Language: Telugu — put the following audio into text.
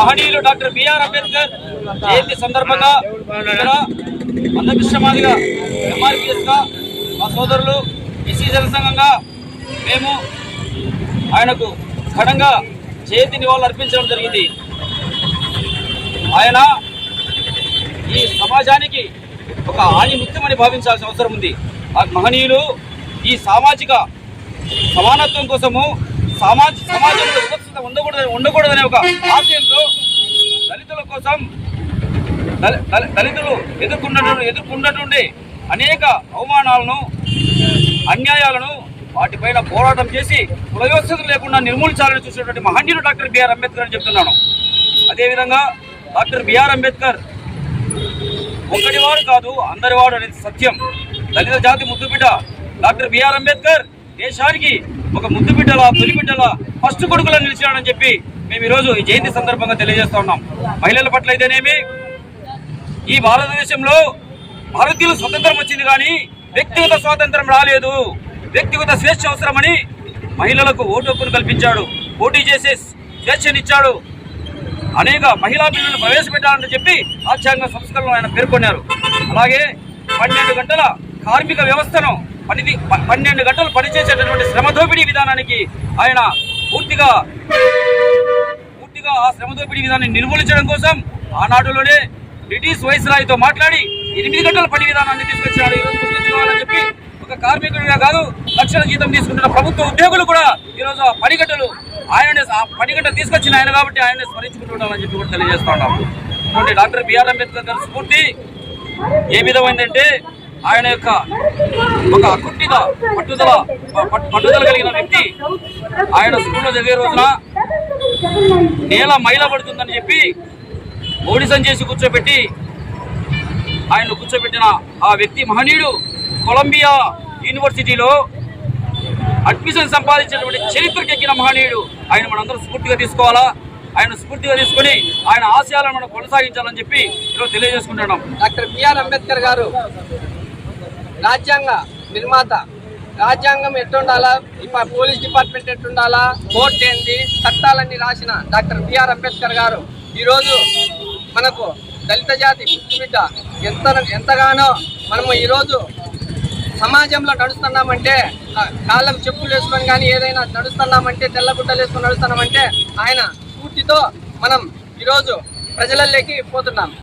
మహనీయులు డాక్టర్ బిఆర్ అంబేద్కర్ జయంతి సందర్భంగా ఇక్కడ మందకృష్ణ మా సోదరులు ఎస్సీ జనసంఘంగా మేము ఆయనకు ఘనంగా జయంతి నివాళులు అర్పించడం జరిగింది. ఆయన ఈ సమాజానికి ఒక ఆణిముత్యమని భావించాల్సిన అవసరం ఉంది. ఆ మహనీయులు ఈ సామాజిక సమానత్వం కోసము సమాజ సమాజంలో వివక్షత ఉండకూడదు ఉండకూడదనే ఒక ఆశయంతో దళితుల కోసం దళితులు ఎదుర్కొన్నటువంటి ఎదుర్కొన్నటువంటి అనేక అవమానాలను అన్యాయాలను వాటిపైన పోరాటం చేసి కులవ్యవస్థలు లేకుండా నిర్మూలించాలని చూసినటువంటి మహనీయుడు డాక్టర్ బిఆర్ అంబేద్కర్ అని చెప్తున్నాను. అదేవిధంగా డాక్టర్ బిఆర్ అంబేద్కర్ ఒక్కడివాడు కాదు అందరివాడు అనేది సత్యం. దళిత జాతి ముద్దుబిడ్డ డాక్టర్ బిఆర్ అంబేద్కర్ దేశానికి ఒక ముద్దు బిడ్డల తొలి బిడ్డల ఫస్ట్ కొడుకులో నిలిచాడని చెప్పి మేము ఈరోజు ఈ జయంతి సందర్భంగా తెలియజేస్తా ఉన్నాం. మహిళల పట్ల అయితేనేమి ఈ భారతదేశంలో భారతీయులు స్వతంత్రం వచ్చింది కానీ వ్యక్తిగత స్వాతంత్రం రాలేదు. వ్యక్తిగత స్వేచ్ఛ అవసరమని మహిళలకు ఓటు హక్కును కల్పించాడు. పోటీ చేసే స్వేచ్ఛనిచ్చాడు. అనేక మహిళా బిల్లును ప్రవేశపెట్టాలని చెప్పి రాజ్యాంగ సంస్కరణలు ఆయన పేర్కొన్నారు. అలాగే పన్నెండు గంటల కార్మిక వ్యవస్థను పనిది పన్నెండు గంటలు పనిచేసేటటువంటి శ్రమ దోపిడీ విధానానికి ఆయన పూర్తిగా పూర్తిగా ఆ శ్రమ దోపిడీ విధానాన్ని నిర్మూలించడం కోసం ఆనాడులోనే బ్రిటిష్ వైస్రాయ్తో మాట్లాడి ఎనిమిది గంటల పని విధానాన్ని తీసుకొచ్చాడు ఈరోజు చెప్పి ఒక కార్మికుడిగా కాదు లక్షల జీతం తీసుకుంటున్న ప్రభుత్వ ఉద్యోగులు కూడా ఈరోజు ఆ పనిగంటలు ఆయననే ఆ పనిగంట తీసుకొచ్చిన ఆయన కాబట్టి ఆయన్ని స్మరించుకుంటుండాలని చెప్పి కూడా తెలియజేస్తా ఉన్నాం. డాక్టర్ బిఆర్ అంబేద్కర్ గారి స్ఫూర్తి ఏ విధమైందంటే ఆయన యొక్క ఒక అకుంఠిత పట్టుదల పట్టుదల కలిగిన వ్యక్తి. ఆయన స్కూల్లో చదివే రోజున నేల మైల పడుతుందని చెప్పి ఓడిసం చేసి కూర్చోబెట్టి ఆయన కూర్చోబెట్టిన ఆ వ్యక్తి మహనీయుడు కొలంబియా యూనివర్సిటీలో అడ్మిషన్ సంపాదించినటువంటి చరిత్రకు ఎక్కిన మహనీయుడు. ఆయన మనందరం స్ఫూర్తిగా తీసుకోవాలా? ఆయన స్ఫూర్తిగా తీసుకొని ఆయన ఆశయాలను మనం కొనసాగించాలని చెప్పి ఈరోజు తెలియజేసుకుంటున్నాం. డాక్టర్ బిఆర్ అంబేద్కర్ గారు రాజ్యాంగ నిర్మాత. రాజ్యాంగం ఎట్టుండాలా? ఇప్పుడు పోలీస్ డిపార్ట్మెంట్ ఎట్టుండాలా? కోర్టు ఏంటి చట్టాలన్నీ రాసిన డాక్టర్ బిఆర్ అంబేద్కర్ గారు. ఈరోజు మనకు దళిత జాతి బిడ్డ ఎంత ఎంతగానో మనము ఈరోజు సమాజంలో నడుస్తున్నామంటే కాళ్ళకు చెప్పులు వేసుకొని కానీ ఏదైనా నడుస్తున్నామంటే తెల్లగుడ్డలు వేసుకొని నడుస్తున్నామంటే ఆయన స్ఫూర్తితో మనం ఈరోజు ప్రజలలోకి పోతున్నాం.